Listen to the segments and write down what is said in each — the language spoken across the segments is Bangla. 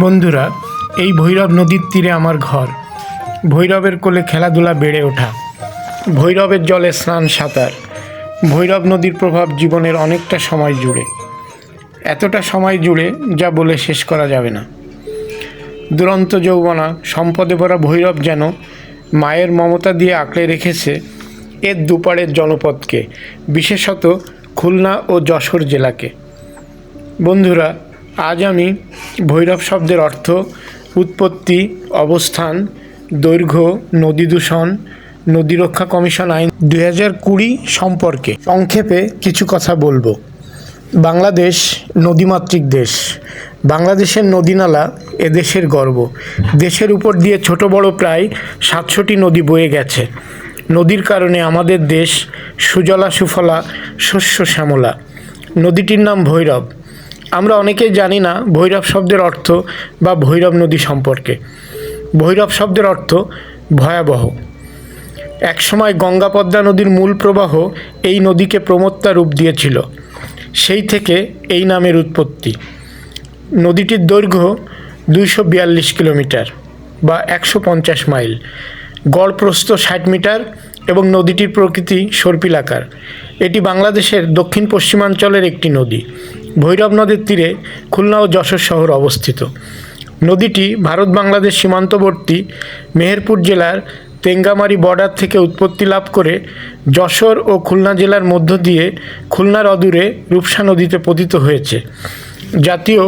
বন্ধুরা, এই ভৈরব নদীর তীরে আমার ঘর। ভৈরবের কোলে খেলাধুলা বেড়ে ওঠা। ভৈরবের জলে স্নান সাঁতার। ভৈরব নদীর প্রভাব জীবনের অনেকটা সময় জুড়ে। এতটা সময় জুড়ে যা বলে শেষ করা যাবে না। দুরন্ত যৌবনা, সম্পদে ভরা ভৈরব যেন মায়ের মমতা দিয়ে আঁকড়ে রেখেছে এর দুপাড়ের জনপদকে, বিশেষত খুলনা ও যশোর জেলাকে। বন্ধুরা, আজ আমি ভৈরব শব্দের অর্থ উৎপত্তি, অবস্থান, দৈর্ঘ্য, নদী দূষণ, নদী রক্ষা কমিশন আইন দুই হাজার কুড়ি সম্পর্কে সংক্ষেপে কিছু কথা বলব। বাংলাদেশ নদীমাতৃক দেশ। বাংলাদেশের নদীনালা এদেশের গর্ব। দেশের উপর দিয়ে ছোট বড় প্রায় সাতশোটি নদী বয়ে গেছে। নদীর কারণে আমাদের দেশ সুজলা সুফলা শস্য শ্যামলা। নদীটির নাম ভৈরব। আমরা অনেকেই জানি না ভৈরব শব্দের অর্থ বা ভৈরব নদী সম্পর্কে। ভৈরব শব্দের অর্থ ভয়াবহ। একসময় গঙ্গা পদ্মা নদীর মূল প্রবাহ এই নদীকে প্রমত্তা রূপ দিয়েছিল। সেই থেকে এই নামের উৎপত্তি। নদীটির দৈর্ঘ্য দুইশো বিয়াল্লিশ কিলোমিটার বা একশো পঞ্চাশ মাইল। গড় প্রস্থ ষাট মিটার এবং নদীটির প্রকৃতি সর্পিলাকার এটি বাংলাদেশের দক্ষিণ পশ্চিমাঞ্চলের একটি নদী। ভৈরব নদীর তীরে খুলনা ও যশোর শহর অবস্থিত। নদীটি ভারত বাংলাদেশ সীমান্তবর্তী মেহেরপুর জেলার তেঙ্গামারি বর্ডার থেকে উৎপত্তি লাভ করে যশোর ও খুলনা জেলার মধ্য দিয়ে খুলনার অদূরে রূপসা নদীতে পতিত হয়েছে। জাতীয়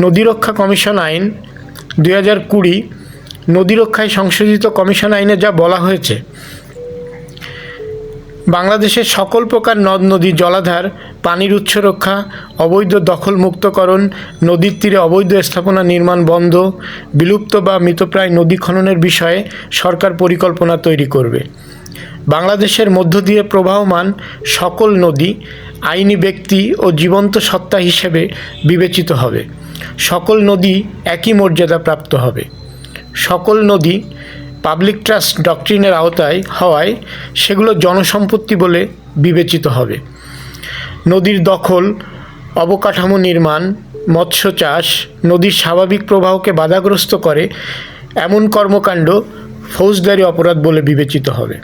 নদী রক্ষা কমিশন আইন দুই হাজার কুড়ি নদী রক্ষায় সংশোধিত কমিশন আইনে যা বলা হয়েছে। বাংলাদেশের সকল প্রকার নদ নদী জলাধার পানির উৎস রক্ষা, অবৈধ দখল মুক্তকরণ নদীর তীরে অবৈধ স্থাপনা নির্মাণ বন্ধ, বিলুপ্ত বা মৃতপ্রায় নদী খননের বিষয়ে সরকার পরিকল্পনা তৈরি করবে। বাংলাদেশের মধ্য দিয়ে প্রবাহমান সকল নদী আইনি ব্যক্তি ও জীবন্ত সত্তা হিসেবে বিবেচিত হবে। সকল নদী একই মর্যাদা প্রাপ্ত হবে। সকল নদী পাবলিক ট্রাস্ট ডক্ট্রিনের আওতায় হওয়ায় সেগুলো জনসম্পত্তি বলে বিবেচিত হবে। নদীর দখল, অবকাঠামো নির্মাণ, মৎস্য চাষ, নদীর স্বাভাবিক প্রবাহকে বাধাগ্রস্ত করে এমন কর্মকাণ্ড ফৌজদারি অপরাধ বলে বিবেচিত হবে।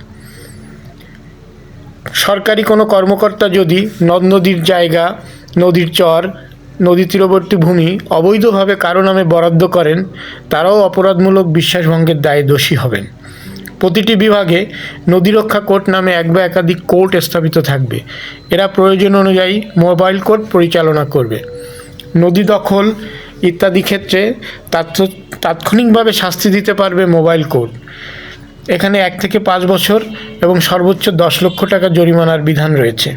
সরকারি কোনো কর্মকর্তা যদি নদ নদীর জায়গা, নদীর চর, নদী তীরবর্তী ভূমি অবৈধভাবে কারও নামে বরাদ্দ করেন, তারাও অপরাধমূলক বিশ্বাসভঙ্গের দায়ে দোষী হবেন। প্রতিটি বিভাগে নদী রক্ষা কোর্ট নামে এক বা একাধিক কোর্ট স্থাপিত থাকবে। এরা প্রয়োজন অনুযায়ী মোবাইল কোর্ট পরিচালনা করবে। নদী দখল ইত্যাদি ক্ষেত্রে তাৎক্ষণিকভাবে শাস্তি দিতে পারবে মোবাইল কোর্ট। এখানে এক থেকে পাঁচ বছর এবং সর্বোচ্চ দশ লক্ষ টাকা জরিমানার বিধান রয়েছে।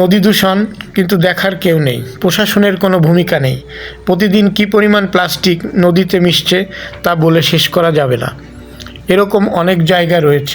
নদী দূষণ কিন্তু দেখার কেউ নেই। প্রশাসনের কোনো ভূমিকা নেই। প্রতিদিন কি পরিমাণ প্লাস্টিক নদীতে মিশছে তা বলে শেষ করা যাবে না। এরকম অনেক জায়গা রয়েছে।